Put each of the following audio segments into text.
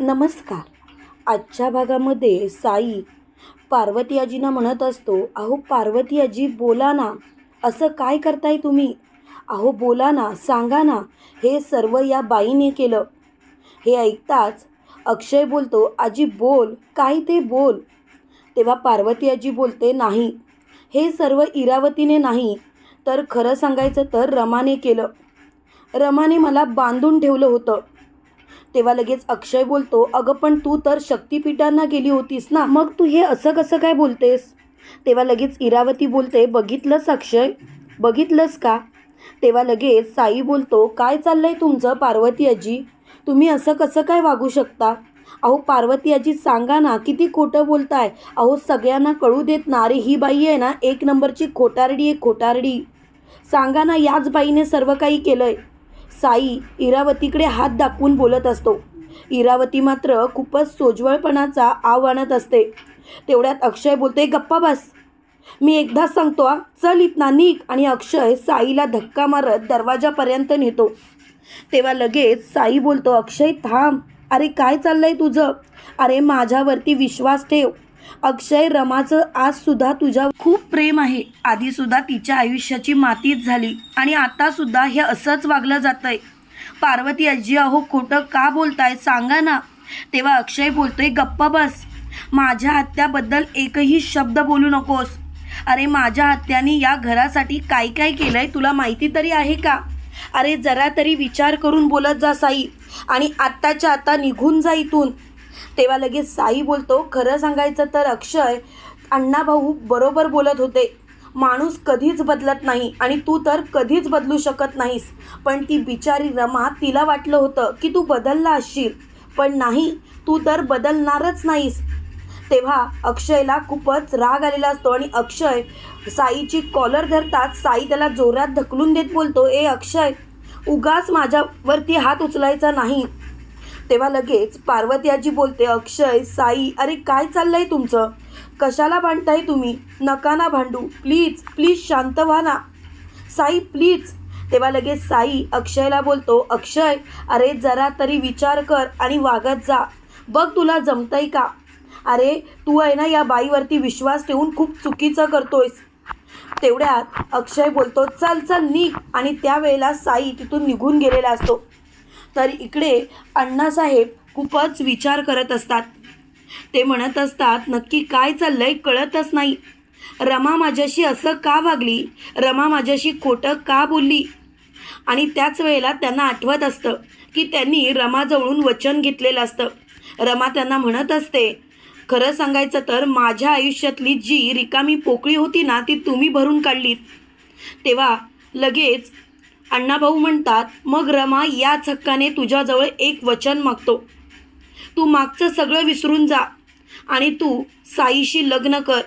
नमस्कार. आजच्या भागामध्ये साई पार्वती आजीना म्हणत असतो अहो पार्वती आजी बोला ना. असं काय करताय तुम्ही? अहो बोला ना सांगा ना. हे सर्व या बाईने केलं. हे ऐकताच अक्षय बोलतो आजी बोल. काय ते बोल? तेव्हा पार्वती आजी बोलते नाही. हे सर्व इरावतीने नाही. तर खरं सांगायचं तर रमाने केलं. रमाने मला बांधून ठेवलं होतं. तेव्हा लगेच अक्षय बोलतो अगं पण तू तर शक्तिपीठांना गेली होतीस ना मग तू हे असं कसं काय बोलतेस? तेव्हा लगेच इरावती बोलते बघितलंस अक्षय? बघितलंस का? तेव्हा लगेच साई बोलतो काय चाललंय तुमचं पार्वती आजी? तुम्ही असं कसं काय वागू शकता? अहो पार्वती आजी सांगा ना किती खोटं बोलताय. अहो सगळ्यांना कळू देत ना अरे ही बाई आहे ना एक नंबरची खोटारडी आहे खोटारडी. सांगा ना याच बाईने सर्व काही केलंय. साई इरावतीकडे हात दाखवून बोलत असतो. इरावती मात्र खूपच सोज्वळपणाचा आव आणत असते. तेवढ्यात अक्षय बोलते गप्पा बस. मी एकदाच सांगतो आ चल इथना निक आणि अक्षय साईला धक्का मारत दरवाजापर्यंत नेतो. तेव्हा लगेच साई बोलतो अक्षय थांब. अरे काय चाललंय तुझं? अरे माझ्यावरती विश्वास ठेव. अक्षय रमाचं आज सुद्धा तुझ्या खूप प्रेम आहे. आधी सुद्धा तिच्या आयुष्याची मातीच झाली आणि आता सुद्धा हे असंच वागलं जातंय. पार्वती आजी अहो खोटं का बोलताय? सांगा ना. तेव्हा अक्षय बोलतोय गप्पा बस. माझ्या हत्याबद्दल एकही शब्द बोलू नकोस. अरे माझ्या हत्याने या घरासाठी काय काय केलंय तुला माहिती तरी आहे का? अरे जरा तरी विचार करून बोलत जा साई. आणि आत्ताच्या आता निघून जा इथून. तेव्हा लगेच साई बोलतो खरं सांगायचं तर अक्षय अण्णाभाऊ बरोबर बोलत होते. माणूस कधीच बदलत नाही आणि तू तर कधीच बदलू शकत नाहीस. पण ती बिचारी रमा तिला वाटलं होतं की तू बदलला असशील. पण नाही तू तर बदलणारच नाहीस. तेव्हा अक्षयला खूपच राग आलेला असतो आणि अक्षय साईची कॉलर धरताच साई त्याला जोरात ढकलून देत बोलतो ए अक्षय उगाच माझ्यावरती हात उचलायचा नाही. तेव्हा लगेच पार्वती आजी बोलते अक्षय साई अरे काय चाललंय तुमचं? कशाला भांडताय तुम्ही? नका ना भांडू. प्लीज प्लीज शांत व्हा ना. साई प्लीज. तेव्हा लगेच साई अक्षयला बोलतो अक्षय अरे जरा तरी विचार कर आणि वागत जा. बघ तुला जमतंय का? अरे तू आहे ना या बाईवरती विश्वास ठेवून खूप चुकीचं करतोयस. तेवढ्यात अक्षय बोलतो चल चल निघ. आणि त्यावेळेला साई तिथून निघून गेलेला असतो. तर इकडे अण्णासाहेब खूपच विचार करत असतात. ते म्हणत असतात नक्की काय चाललंय कळतच नाही. रमा माझ्याशी असं का वागली? रमा माझ्याशी खोटं का बोलली? आणि त्याच वेळेला त्यांना आठवत असतं की त्यांनी रमाजवळून वचन घेतलेलं असतं. रमा त्यांना म्हणत असते खरं सांगायचं तर माझ्या आयुष्यातली जी रिकामी पोकळी होती ना ती तुम्ही भरून काढलीत. तेव्हा लगेच अण्णाभाऊ म्हणतात मग रमा याच हक्काने तुझ्याजवळ एक वचन मागतो. तू मागचं सगळं विसरून जा आणि तू साईशी लग्न कर.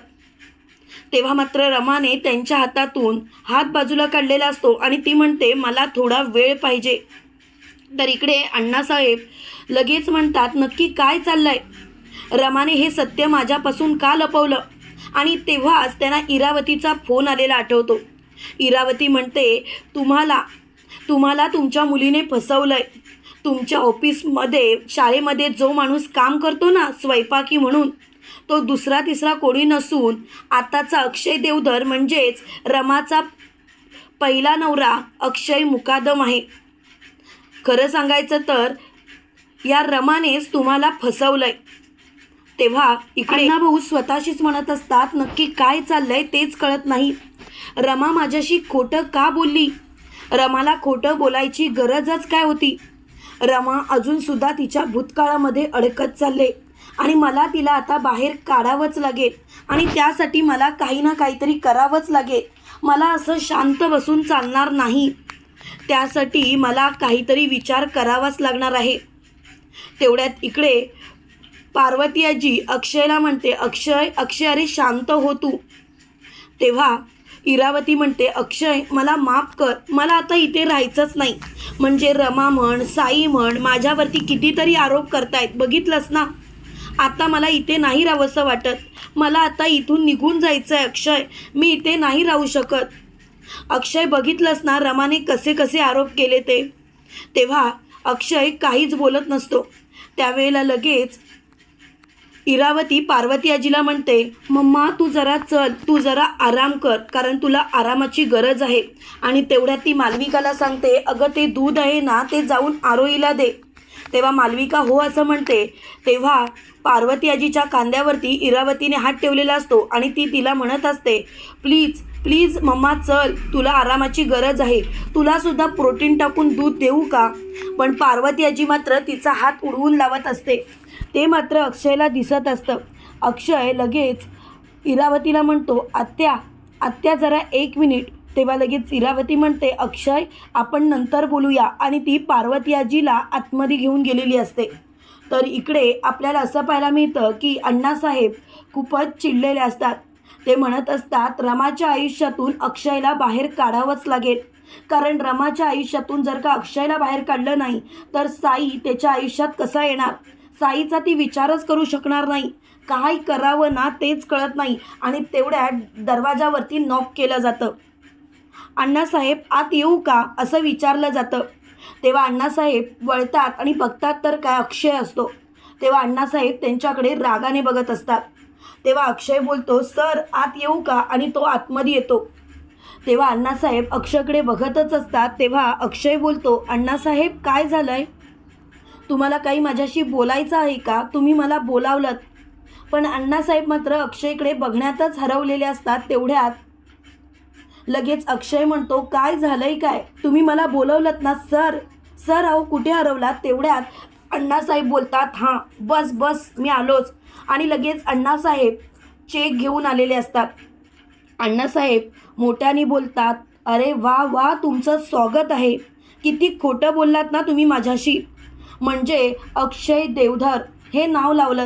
तेव्हा मात्र रमाने त्यांच्या हातातून हात बाजूला काढलेला असतो आणि ती म्हणते मला थोडा वेळ पाहिजे. तर इकडे अण्णासाहेब लगेच म्हणतात नक्की काय चाललंय? रमाने हे सत्य माझ्यापासून का लपवलं? आणि तेव्हाच त्यांना इरावतीचा फोन आलेला आठवतो. इरावती म्हणते तुम्हाला तुम्हाला तुमच्या मुलीने फसवलंय. तुमच्या ऑफिसमध्ये शाळेमध्ये जो माणूस काम करतो ना स्वयंपाकी म्हणून तो दुसरा तिसरा कोणी नसून आताचा अक्षय देवधर म्हणजेच रमाचा पहिला नवरा अक्षय मुकादम आहे. खरं सांगायचं तर या रमानेच तुम्हाला फसवलंय. तेव्हा इकडे भाऊ स्वतःशीच म्हणत असतात नक्की काय चाललंय तेच कळत नाही. रमा माझ्याशी खोटं का बोलली? रमाला खोटं बोलायची गरजच काय होती? रमा अजूनसुद्धा तिच्या भूतकाळामध्ये अडकत चालले आणि मला तिला आता बाहेर काढावंच लागेल आणि त्यासाठी मला काही ना काहीतरी करावंच लागेल. मला असं शांत बसून चालणार नाही. त्यासाठी मला काहीतरी विचार करावाच लागणार आहे. तेवढ्यात इकडे पार्वती आजी अक्षयला म्हणते अक्षय अक्षय अरे शांत हो तू. तेव्हा इरावती म्हणते अक्षय मला माफ कर. मला आता इथे राहायचंच नाही. म्हणजे रमा म्हण साई म्हण माझ्यावरती कितीतरी आरोप करतायत. बघितलंस ना? आता मला इथे नाही राहावंसं वाटत. मला आता इथून निघून जायचं आहे अक्षय. मी इथे नाही राहू शकत. अक्षय बघितलंस ना रमाने कसे कसे आरोप केले ते? तेव्हा अक्षय काहीच बोलत नसतो. त्यावेळेला लगेच इरावती पार्वती आजीला म्हणते मम्मा तू जरा चल तू जरा आराम कर कारण तुला आरामाची गरज आहे. आणि तेवढ्यात ती मालविकाला सांगते अगं ते दूध आहे ना ते जाऊन आरोईला दे. तेव्हा मालविका हो असं म्हणते तेव्हा पार्वती आजीच्या कांद्यावरती इरावतीने हात ठेवलेला असतो आणि ती तिला म्हणत असते प्लीज प्लीज मम्मा चल तुला आरामाची गरज आहे. तुलासुद्धा प्रोटीन टाकून दूध देऊ का? पण पार्वती आजी मात्र तिचा हात उडवून लावत असते. ते मात्र अक्षयला दिसत असतं. अक्षय लगेच इरावतीला म्हणतो आत्या आत्या जरा एक मिनिट. तेव्हा लगेच इरावती म्हणते अक्षय आपण नंतर बोलूया. आणि ती पार्वती आजीला आतमध्ये घेऊन गेलेली असते. तर इकडे आपल्याला असं पाहायला मिळतं की अण्णासाहेब खूपच चिडलेले असतात. ते म्हणत असतात रमाच्या आयुष्यातून अक्षयला बाहेर काढावंच लागेल. कारण रमाच्या आयुष्यातून जर का अक्षयला बाहेर काढलं नाही तर साई त्याच्या आयुष्यात कसा येणार? साईचा ती विचारच करू शकणार नाही. काय करावं ना तेच कळत नाही आणि तेवढ्या दरवाजावरती नॉक केलं जातं. अण्णासाहेब आत येऊ का? असं विचारलं जातं. तेव्हा अण्णासाहेब वळतात आणि बघतात तर काय अक्षय असतो. तेव्हा अण्णासाहेब त्यांच्याकडे रागाने बघत असतात. तेव्हा अक्षय बोलतो सर आत येऊ का? आणि तो आतमध्ये येतो. तेव्हा अण्णासाहेब अक्षयकडे बघतच असतात. तेव्हा अक्षय बोलतो अण्णासाहेब काय झालंय? तुम्हाला काही माझ्याशी बोलायचं आहे का? तुम्ही मला बोलावलं पण अण्णासाहेब मात्र अक्षयकडे बघण्यातच हरवलेले असतात तेवढ्यात. लगेच अक्षय म्हणतो काय झालंय काय? तुम्ही मला बोलवलं ना सर? सर अहो कुठे हरवलात तेवढ्यात? अण्णासाहेब बोलतात हां बस बस मी आलोच. आणि लगेच अण्णासाहेब चेक घेऊन आलेले असतात. अण्णासाहेब मोठ्याने बोलतात अरे वा वा तुमचं स्वागत आहे. किती खोटं बोललात ना तुम्ही माझ्याशी. म्हणजे अक्षय देवधर हे नाव लावलं.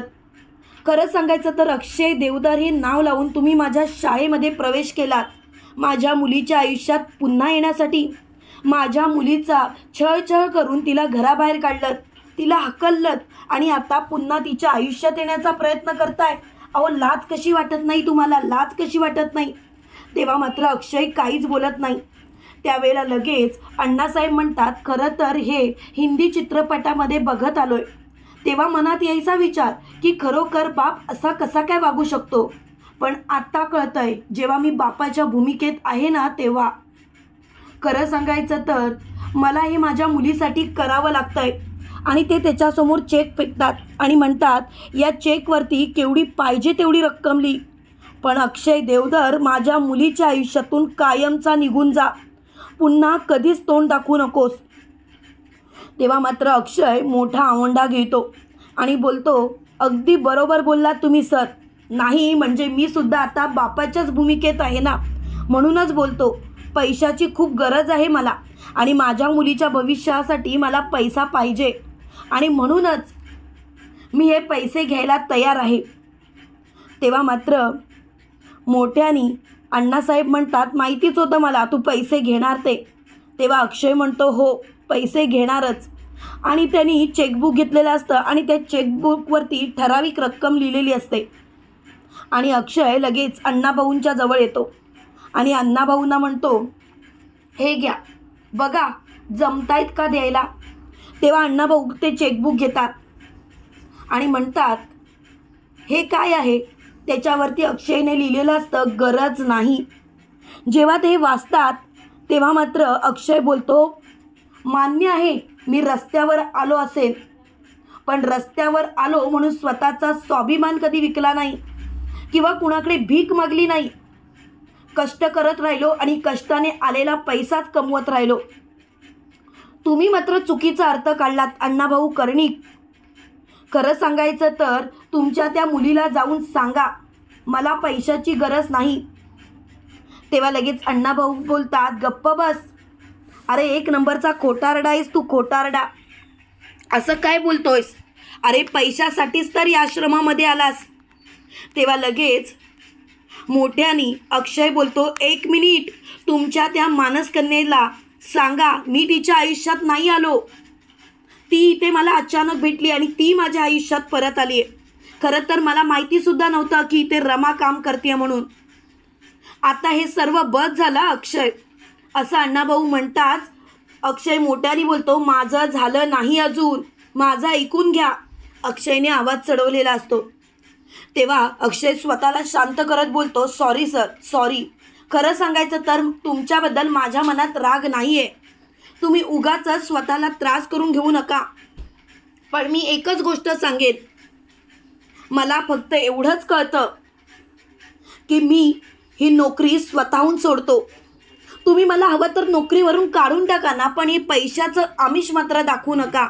खरं सांगायचं तर अक्षय देवधर हे नाव लावून तुम्ही माझ्या शाळेमध्ये प्रवेश केलात. माझ्या मुलीच्या आयुष्यात पुन्हा येण्यासाठी. माझ्या मुलीचा छळछळ करून तिला घराबाहेर काढलं. तिला हकललं आणि आता पुन्हा तिच्या आयुष्यात येण्याचा प्रयत्न करताय. अहो लाज कशी वाटत नाही तुम्हाला? लाज कशी वाटत नाही? तेव्हा मात्र अक्षय काहीच बोलत नाही. त्यावेळेला लगेच अण्णासाहेब म्हणतात खरं तर हे हिंदी चित्रपटामध्ये बघत आलोय. तेव्हा मनात यायचा विचार की खरोखर बाप असा कसा काय वागू शकतो? पण आत्ता कळतंय जेव्हा मी बापाच्या भूमिकेत आहे ना तेव्हा. खरं सांगायचं तर मला हे माझ्या मुलीसाठी करावं लागतंय. आणि ते त्याच्यासमोर चेक फेकतात आणि म्हणतात या चेकवरती केवढी पाहिजे तेवढी रक्कम लिही पण अक्षय देवधर माझ्या मुलीच्या आयुष्यातून कायमचा निघून जा. पुन्हा कधीच तोंड दाखवू नकोस. तेव्हा मात्र अक्षय मोठा आवंडा घेतो आणि बोलतो अगदी बरोबर बोललात तुम्ही सर. नाही म्हणजे मी सुद्धा आता बापाच्याच भूमिकेत आहे ना? म्हणूनच बोलतो पैशाची खूप गरज आहे मला आणि माझ्या मुलीच्या भविष्यासाठी मला पैसा पाहिजे. आणि म्हणूनच मी हे पैसे घ्यायला तयार आहे. तेव्हा मात्र मोठ्यानी अण्णासाहेब म्हणतात माहितीच होतं मला तू पैसे घेणार ते. तेव्हा अक्षय म्हणतो हो पैसे घेणारच. आणि त्यांनी चेकबुक घेतलेलं असतं आणि त्या चेकबुकवरती ठराविक रक्कम लिहिलेली असते. आणि अक्षय लगेच अण्णाभाऊंच्या जवळ येतो. आणि अण्णाभाऊंना म्हणतो हे घ्या बघा जमतायत का द्यायला? तेव्हा अण्णाभाऊ ते चेकबुक घेतात आणि म्हणतात हे काय आहे? त्याच्यावरती अक्षयने लिहिलेलं असतं गरज नाही. जेव्हा ते वाचतात तेव्हा मात्र अक्षय बोलतो मान्य आहे मी रस्त्यावर आलो असेल. पण रस्त्यावर आलो म्हणून स्वतःचा स्वाभिमान कधी विकला नाही. किंवा कुणाकडे भीक मागली नाही. कष्ट करत राहिलो आणि कष्टाने आलेला पैसाच कमवत राहिलो. तुम्ही मात्र चुकीचा अर्थ काढलात अण्णाभाऊ कर्णिक खरं सांगायचं तर तुमच्या त्या मुलीला जाऊन सांगा मला पैशाची गरज नाही. तेव्हा लगेच अण्णाभाऊ बोलतात गप्प बस. अरे एक नंबरचा खोटारडा आहेस तू खोटारडा. असं काय बोलतोयस? अरे पैशासाठीच तर या आश्रमामध्ये आलास. तेव्हा लगेच मोठ्यानी अक्षय बोलतो एक मिनिट तुमच्या त्या मानसकन्येला सांगा मी तिच्या आयुष्यात नाही आलो. ती इथे मला अचानक भेटली आणि ती माझ्या आयुष्यात परत आली. आहे खरं तर मला माहितीसुद्धा नव्हतं की इथे रमा काम करते म्हणून. आता हे सर्व बस झाला अक्षय. असं अण्णाभाऊ म्हणताच अक्षय मोठ्याने बोलतो माझं झालं नाही अजून. माझं ऐकून घ्या. अक्षयने आवाज चढवलेला असतो. तेव्हा अक्षय स्वतःला शांत करत बोलतो सॉरी सर सॉरी खरं सांगायचं तर तुमच्याबद्दल माझ्या मनात राग नाही आहे तुम्ही उगाच स्वतःला त्रास करून घेऊ नका. पण मी एकच गोष्ट सांगेन. मला फक्त एवढंच कळतं की मी ही नोकरी स्वतःहून सोडतो. तुम्ही मला हवं तर नोकरीवरून काढून टाका ना पण हे पैशाचं आमिष मात्र दाखवू नका.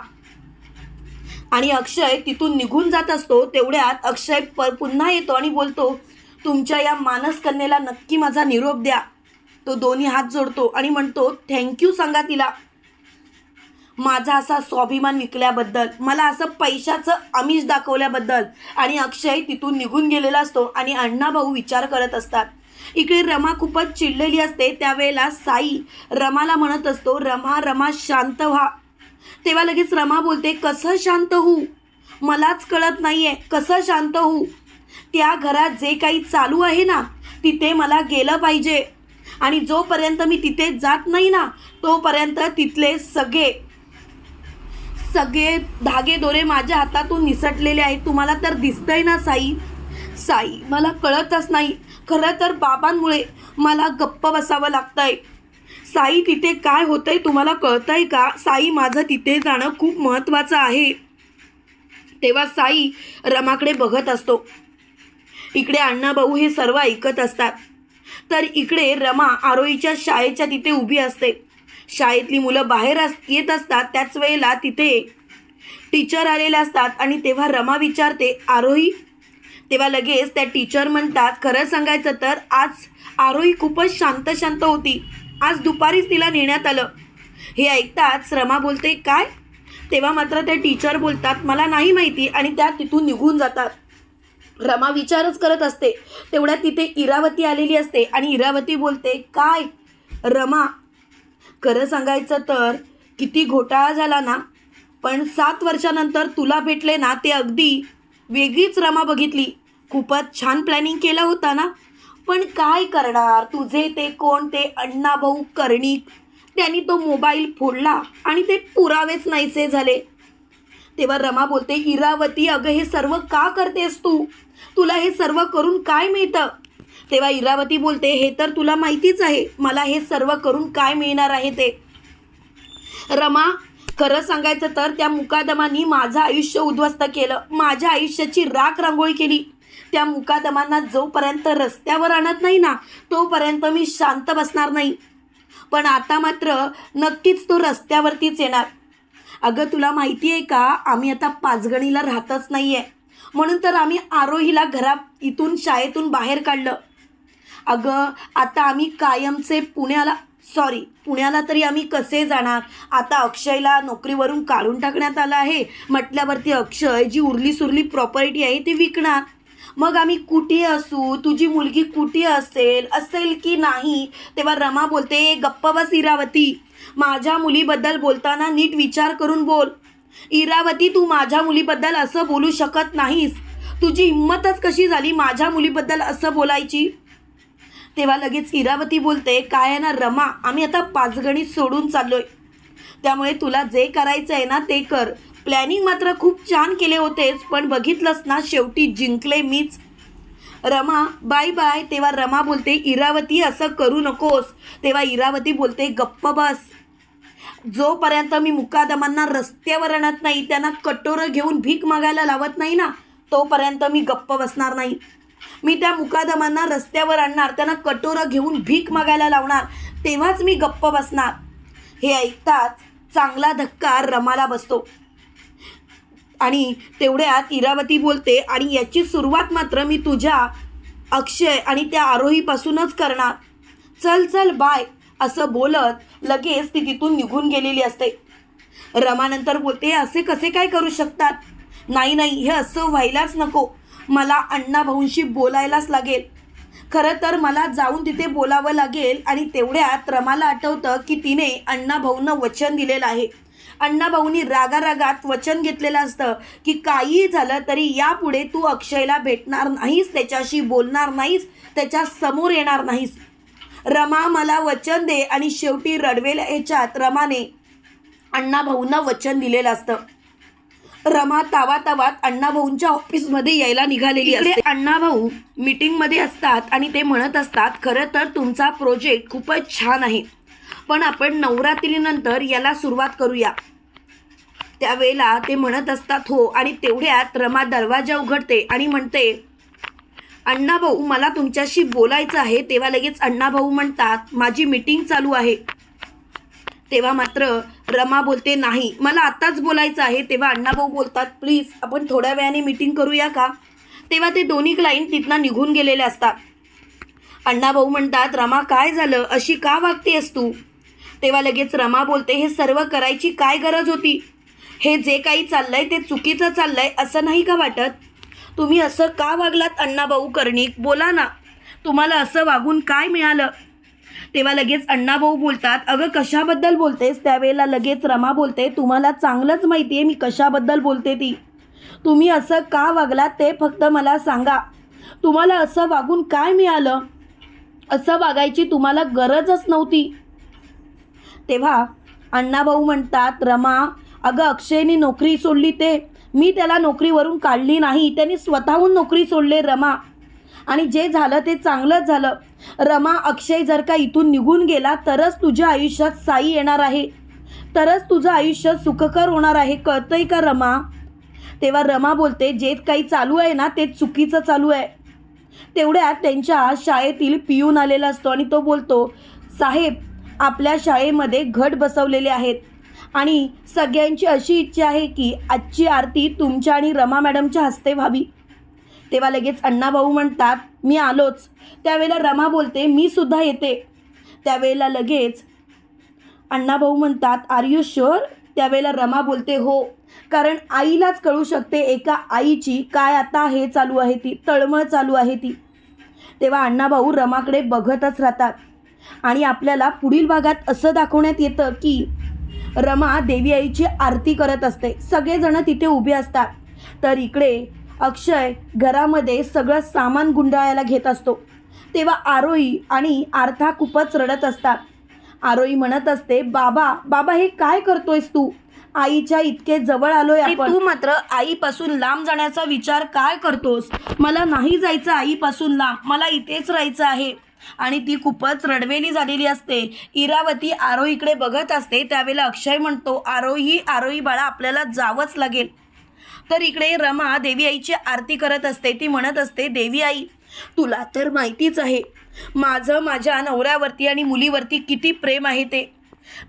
आणि अक्षय तिथून निघून जात असतो तेवढ्यात अक्षय प पुन्हा येतो आणि बोलतो तुमच्या या मानस कन्येला नक्की माझा निरोप द्या. तो दोन्ही हात जोडतो आणि म्हणतो थँक्यू सांगा तिला. माझा असा स्वाभिमान विकल्याबद्दल मला असं पैशाचं आमिष दाखवल्याबद्दल. आणि अक्षय तिथून निघून गेलेला असतो आणि अण्णाभाऊ विचार करत असतात. इकडे रमा खूपच चिडलेली असते त्यावेळेला साई रमाला म्हणत असतो रमा रमा शांत व्हा. तेव्हा लगेच रमा बोलते कसं शांत होऊ? मलाच कळत नाही आहे कसं शांत होऊ? त्या घरात जे काही चालू आहे ना तिथे मला गेलं पाहिजे. आणि जोपर्यंत मी तिथे जात नाही ना तोपर्यंत तिथले सगळे सगळे धागे दोरे माझ्या हातातून निसटलेले आहेत. तुम्हाला तर दिसतंय ना साई? साई मला कळतच नाही. खरं तर बाबांमुळे मला गप्प बसावं लागतंय. साई तिथे काय होतंय तुम्हाला कळतंय का? साई माझं तिथे जाणं खूप महत्त्वाचं आहे. तेव्हा साई रमाकडे बघत असतो. इकडे अण्णाभाऊ हे सर्व ऐकत असतात. तर इकडे रमा आरोईच्या शाळेच्या तिथे उभी असते. शाळेतली मुलं बाहेर अस येत असतात. त्याच वेळेला तिथे टीचर आलेले असतात आणि तेव्हा रमा विचारते आरोही? तेव्हा लगेच त्या टीचर म्हणतात खरं सांगायचं तर आज आरोही खूपच शांत शांत होती. आज दुपारीच तिला नेण्यात आलं. हे ऐकताच रमा बोलते काय? तेव्हा मात्र ते टीचर बोलतात मला नाही माहिती आणि त्या तिथून निघून जातात. रमा विचारच करत असते. तेवढ्यात तिथे इरावती आलेली असते आणि इरावती बोलते काय? रमा खरं सांगायचं तर किती घोटाळा झाला ना? पण सात वर्षानंतर तुला भेटले ना ते अगदी वेगळीच रमा बघितली. खूपच छान प्लॅनिंग केला होता ना? पण काय करणार? तुझे ते कोण? ते अण्णाभाऊ कर्णिक त्यांनी तो मोबाईल फोडला आणि ते पुरावेच नाहीसे झाले. तेव्हा रमा बोलते इरावती अगं हे सर्व का करतेस तू? तुला हे सर्व करून काय मिळतं? तेव्हा इरावती बोलते हे तर तुला माहितीच आहे. मला हे सर्व करून काय मिळणार आहे ते? रमा खरं सांगायचं तर त्या मुकादमांनी माझं आयुष्य उद्ध्वस्त केलं. माझ्या आयुष्याची राख रांगोळी केली. त्या मुकादमांना जोपर्यंत रस्त्यावर आणत नाही ना तोपर्यंत मी शांत बसणार नाही. पण आता मात्र नक्कीच तो रस्त्यावरतीच येणार. अगं तुला माहिती आहे का आम्ही आता पाचगणीला राहतच नाही आहे म्हणून तर आम्ही आरोहीला घरात इथून शाळेतून बाहेर काढलं. अगं आता आम्ही कायमचे पुण्याला सॉरी पुण्याला तरी आम्ही कसे जाणार? आता अक्षयला नोकरीवरून काढून टाकण्यात आलं आहे. म्हटल्यावरती अक्षय जी उरली सुरली प्रॉपर्टी आहे ती विकणार. मग आम्ही कुठे असू? तुझी मुलगी कुठे असेल? असेल की नाही? तेव्हा रमा बोलते गप्प बस इरावती. माझ्या मुलीबद्दल बोलताना नीट विचार करून बोल. इरावती तू माझ्या मुलीबद्दल असं बोलू शकत नाहीस. तुझी हिंमतच कशी झाली माझ्या मुलीबद्दल असं बोलायची? तेव्हा लगेच इरावती बोलते काय आहे ना रमा आम्ही आता पाचगणीत सोडून चाललोय. त्यामुळे तुला जे करायचं आहे ना ते कर. प्लॅनिंग मात्र खूप छान केले होतेच पण बघितलंच ना शेवटी जिंकले मीच. रमा बाय बाय तेव्हा रमा बोलते इरावती असं करू नकोस. तेव्हा इरावती बोलते गप्प बस. जोपर्यंत मी मुकादमांना रस्त्यावर आणत नाही त्यांना कटोरं घेऊन भीक मागायला लावत नाही ना तोपर्यंत मी गप्प बसणार नाही. मी त्या मुकादमांना रस्त्यावर आणणार त्यांना कटोरं घेऊन भीक मागायला लावणार तेव्हाच मी गप्प बसणार. हे ऐकताच चांगला धक्का रमाला बसतो. आणि तेवढ्यात इरावती बोलते आणि याची सुरुवात मात्र मी तुझ्या अक्षय आणि त्या आरोहीपासूनच करणार. चल चल बाय असं बोलत लगेच ती तिथून निघून गेलेली असते. रमानंतर बोलते असे कसे काय करू शकतात? नाही नाही हे असं व्हायलाच नको. मला अण्णा भाऊंशी बोलायलाच लागेल. खरं तर मला जाऊन तिथे बोलावं लागेल. आणि तेवढ्यात रमाला आठवतं की तिने अण्णा भाऊंना वचन दिलेलं आहे. अण्णा भाऊंनी रागारागात वचन घेतलेलं असतं की काहीही झालं तरी यापुढे तू अक्षयला भेटणार नाहीस त्याच्याशी बोलणार नाहीस त्याच्यासमोर येणार नाहीस. रमा मला वचन दे आणि शेवटी रडवेल ह्याच्यात रमाने अण्णा भाऊंना वचन दिलेलं असतं. रमा तावा तावात अण्णाभाऊंच्या ऑफिसमध्ये यायला निघालेली असते. अण्णाभाऊ मीटिंगमध्ये असतात आणि ते म्हणत असतात खरं तर तुमचा प्रोजेक्ट खूपच छान आहे. पण आपण नवरात्रीनंतर याला सुरुवात करूया. त्यावेळेला ते म्हणत असतात हो आणि तेवढ्यात रमा दरवाजा उघडते आणि म्हणते अण्णाभाऊ मला तुमच्याशी बोलायचं आहे. तेव्हा लगेच अण्णाभाऊ म्हणतात माझी मीटिंग चालू आहे. तेव्हा मात्र रमा बोलते नाही मला आत्ताच बोलायचं आहे. तेव्हा अण्णाभाऊ बोलतात प्लीज आपण थोड्या वेळाने मीटिंग करूया का? तेव्हा ते दोन्ही क्लाईंट तिथनं निघून गेलेले असतात. अण्णाभाऊ म्हणतात रमा काय झालं? अशी का वागतेस तू? तेव्हा लगेच रमा बोलते हे सर्व करायची काय गरज होती? हे जे काही चाललंय ते चुकीचं चाललंय असं नाही का वाटत? तुम्ही असं का वागलात अण्णाभाऊ कर्णिक? बोला ना. तुम्हाला असं वागून काय मिळालं? तेव्हा लगेच अण्णाभाऊ बोलतात अगं कशाबद्दल बोलतेस? त्यावेळेला लगेच रमा बोलते तुम्हाला चांगलंच माहिती आहे मी कशाबद्दल बोलते ती. तुम्ही असं का वागलात ते फक्त मला सांगा. तुम्हाला असं वागून काय मिळालं? असं वागायची तुम्हाला गरजच नव्हती. तेव्हा अण्णाभाऊ म्हणतात रमा अगं अक्षयने नोकरी सोडली ते. मी त्याला नोकरीवरून काढली नाही. त्याने स्वतःहून नोकरी सोडले रमा. आणि जे झालं ते चांगलंच झालं. रमा अक्षय जर का इथून निघून गेला तरच तुझ्या आयुष्यात साई येणार आहे. तरच तुझं आयुष्य सुखकर होणार आहे. कळतंय का रमा? तेव्हा रमा बोलते जे काही चालू आहे ना ते चुकीचं चालू आहे. तेवढ्यात त्यांच्या शाळेतील पिऊन आलेला असतो आणि तो बोलतो साहेब आपल्या शाळेमध्ये घट बसवलेले आहेत. आणि सगळ्यांची अशी इच्छा आहे की आजची आरती तुमच्या आणि रमा मॅडमच्या हस्ते व्हावी. तेव्हा लगेच अण्णाभाऊ म्हणतात मी आलोच. त्यावेळेला रमा बोलते मी सुद्धा येते. त्यावेळेला लगेच अण्णाभाऊ म्हणतात आर यू शुअर त्यावेळेला रमा बोलते हो. कारण आईलाच कळू शकते एका आईची काय आता हे चालू आहे ती तळमळ चालू आहे ती. तेव्हा अण्णाभाऊ रमाकडे बघतच राहतात. आणि आपल्याला पुढील भागात असं दाखवण्यात येतं की रमा देवी आईची आरती करत असते. सगळेजण तिथे उभे असतात. तर इकडे अक्षय घरामध्ये सगळं सामान गुंडाळायला घेत असतो. तेव्हा आरोही आणि आर्था खूपच रडत असतात. आरोही म्हणत असते बाबा बाबा हे काय करतोयस तू? आईच्या इतके जवळ आलोय आपण. तू मात्र आईपासून लांब जाण्याचा विचार काय करतोस? मला नाही जायचं आईपासून लांब. मला इथेच राहायचं आहे. आणि ती खूपच रडवेली झालेली असते. इरावती आरोहीकडे बघत असते. त्यावेळेला अक्षय म्हणतो आरोही आरोही बाळा आपल्याला जावंच लागेल. तर इकडे रमा देवी आईची आरती करत असते. ती म्हणत असते देवी आई तुला तर माहितीच आहे माझं माझ्या नवऱ्यावरती आणि मुलीवरती किती प्रेम आहे ते.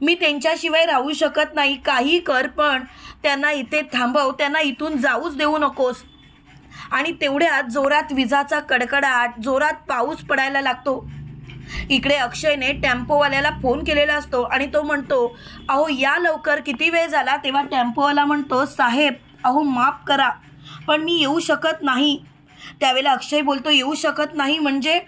मी त्यांच्याशिवाय राहू शकत नाही. काही कर पण त्यांना इथे थांबव त्यांना इथून जाऊच देऊ नकोस. आणि तेवढ्यात जोरात विजाचा कडकडाट जोरात पाऊस पडायला लागतो. इकडे अक्षयने टेम्पोवाल्याला फोन केलेला असतो आणि तो म्हणतो अहो या लवकर किती वेळ झाला? तेव्हा टेम्पोवाला म्हणतो साहेब अहो माफ करा पण मी येऊ शकत नाही. त्यावेळेला अक्षय बोलतो येऊ शकत नाही म्हणजे?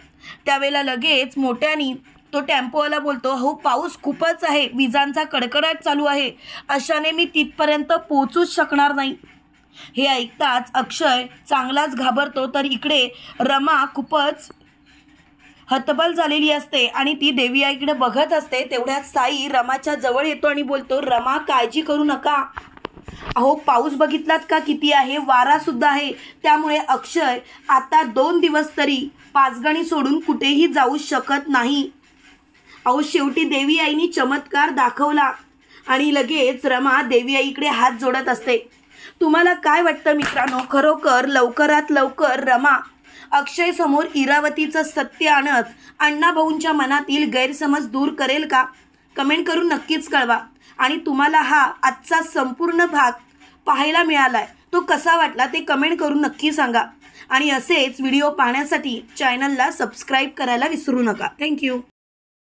त्यावेळेला लगेच मोठ्यानी तो टेम्पोवाला बोलतो हो पाऊस खूपच आहे विजांचा कडकडाट चालू आहे अशाने मी तिथपर्यंत पोचूच शकणार नाही. हे ऐकताच अक्षय चांगलाच घाबरतो तर इकडे रमा खूपच हतबल झालेली असते आणि ती देवी आईकडे बघत असते. तेवढ्यात साई रमाच्या जवळ येतो आणि बोलतो रमा काळजी करू नका. अहो पाऊस बघितलात का किती आहे? वारा सुद्धा आहे. त्यामुळे अक्षय आता दोन दिवस तरी पाचगणी सोडून कुठेही जाऊ शकत नाही. अहो शेवटी देवी आईनी चमत्कार दाखवला आणि लगेच रमा देवी आईकडे हात जोडत असते. तुम्हाला काय वाटतं मित्रांनो? खरोखर लवकरात लवकर रमा अक्षय समोर इरावतीचं सत्य आणत अण्णाभाऊंच्या मनातील गैरसमज दूर करेल का? कमेंट करून नक्कीच कळवा. आणि तुम्हाला हा आजचा संपूर्ण भाग पाहायला मिळालाय. तो कसा वाटला ते कमेंट करून नक्की सांगा. आणि असेच व्हिडिओ पाहण्यासाठी चॅनलला सबस्क्राईब करायला विसरू नका. थँक्यू.